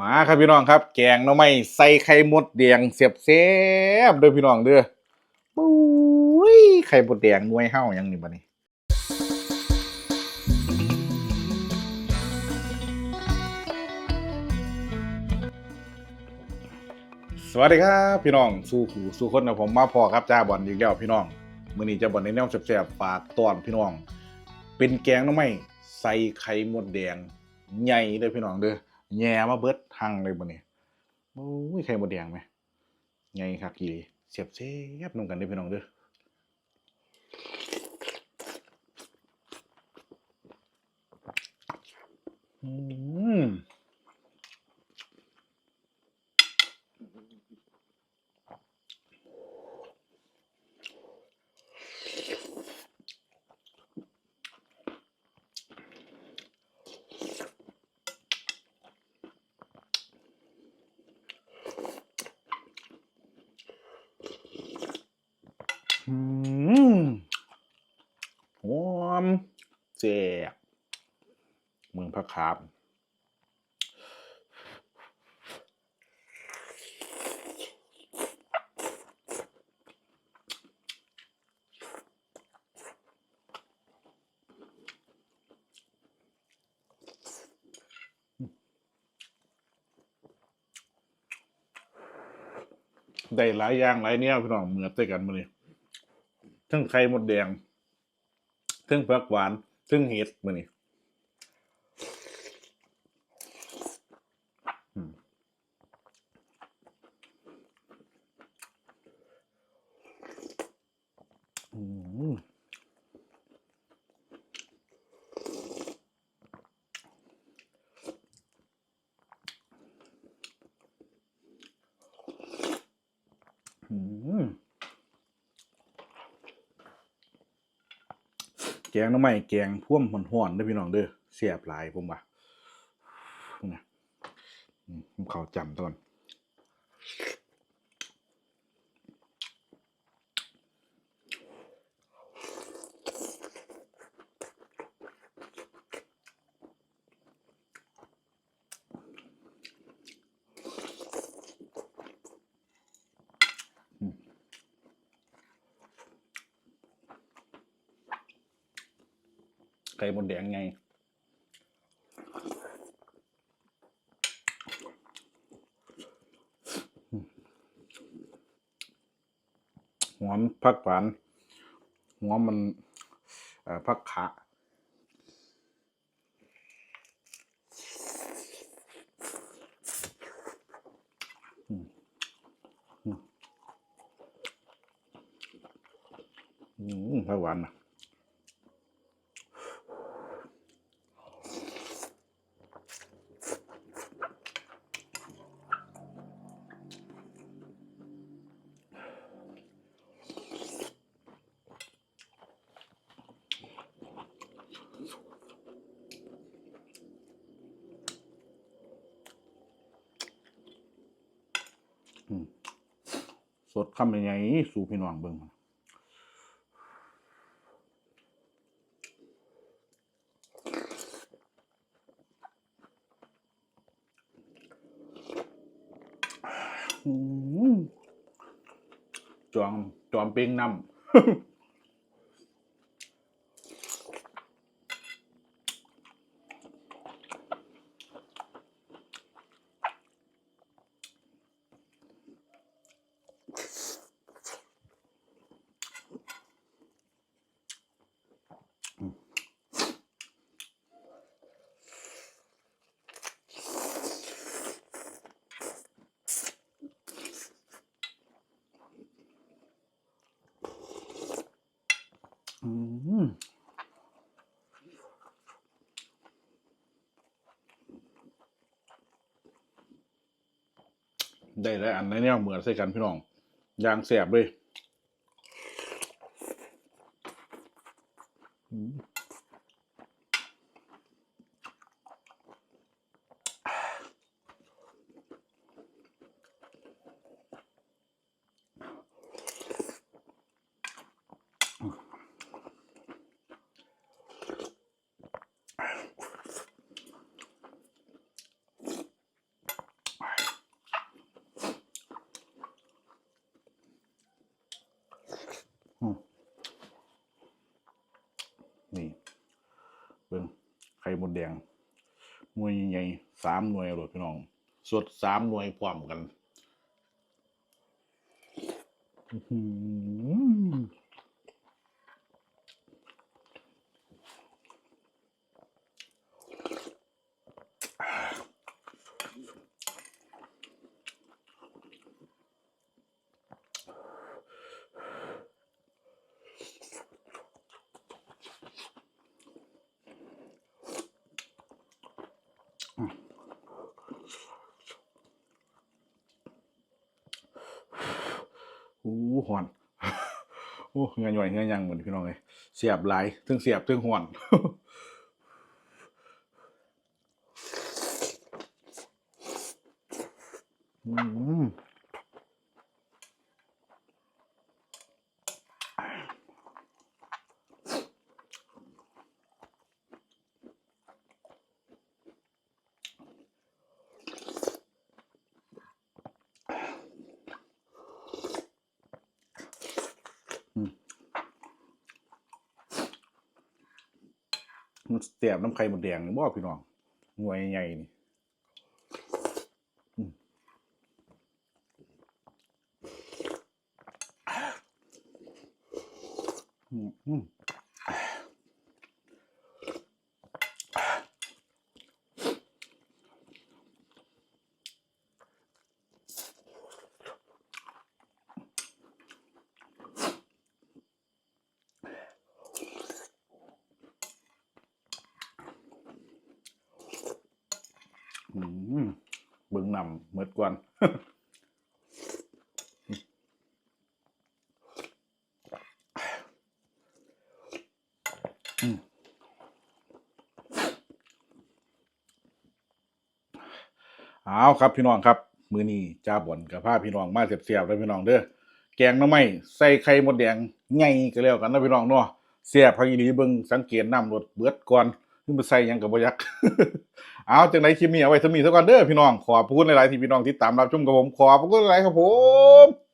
มาครับพี่น้องครับ แกงหน่อไม้ใส่ไข่มดแดงเสียบเสียบๆเด้อพี่น้องเด้อปุ้ยไข่มดแดงหน่วยเฮ้ายังนี่บัดนี้สวัสดีครับพี่น้องสู้หูสู้คนนะผมมาพอครับจ้าบอลอีกแล้วพี่น้องมื้อนี้จะบอลในแนวแซ่บๆฝากตอนพี่น้อง เป็นแกงหน่อไม้ใส่ไข่มดแดงใหญ่เด้อพี่น้องเด้อ แย่มาเบิดหังเลยบ่นี้โอ้ยไข่มดแดงไหมไงค่ะกีรีเสียบเสียบนำกันเด้พี่น้องเด้ออืม อืมหอม เจ็บเมืองพระคาบได้หลายอย่างหลายเนี่ยพี่น้องเหมือนด้วยกันมาเลยทั้งไข่มดแดงทั้งผักหวาน ซึ่งเฮดมือนี่อืมอืมอืม แก งน้ำไม่แกงพ่วมหอนๆได้พี่น้องเด้อเสียบหลายผมว่านะผมเขาจำตอน ไก่มดแดงไง หัวมันพักหวาน หัวมันเอ่อพักขาอืมอืมอืมพักหวานนะ ส ดคำใหญ่ๆสู่พี่น้องเบิ่งมันอืมจอมจอมเป้งน้ำ ได้แล้วอันนี้เนี่ยเหมือนใส่กันพี่น้องยางแสบเลย มดแดงหน่วยใหญ่สามหน่วยโหลดพี่น้องสดสามหน่วยพร้อมกัน อื อู้หอนโอ้เงยหน่อยเงยยังเหมือนพี่น้องเลยเสียบหลถึงเสียบถึงหอนอืม มันเสียบน้ำไข่หมดแดงนี่บ่พี่น้องหน่วยใหญ่นี่อืมอืมอืมอืมเบิ่ง นำเมิดกวนอืมเอาครับพี่น้องครับ มือนี้จ้าบ่นกับพาพี่น้องมาเสียบๆเลยพี่น้องเด้อแกงน้ำไม้ใส่ไข่มดแดงใหญ่ก็แล้วกันนะพี่น้องเนาะเสียบพออีหลีเบิงสังเกตน้ำรดเบิดก่อน ขึ้นไปใส่ยังกับบ่ยัก เอาจังไดคลิปนี้เอาไว้สมีสัก่อนเด้อพี่น้อง ขอบคุณหลายๆที่พี่น้องที่ตามรับชมกับผม ขอบคุณหลายๆครับผม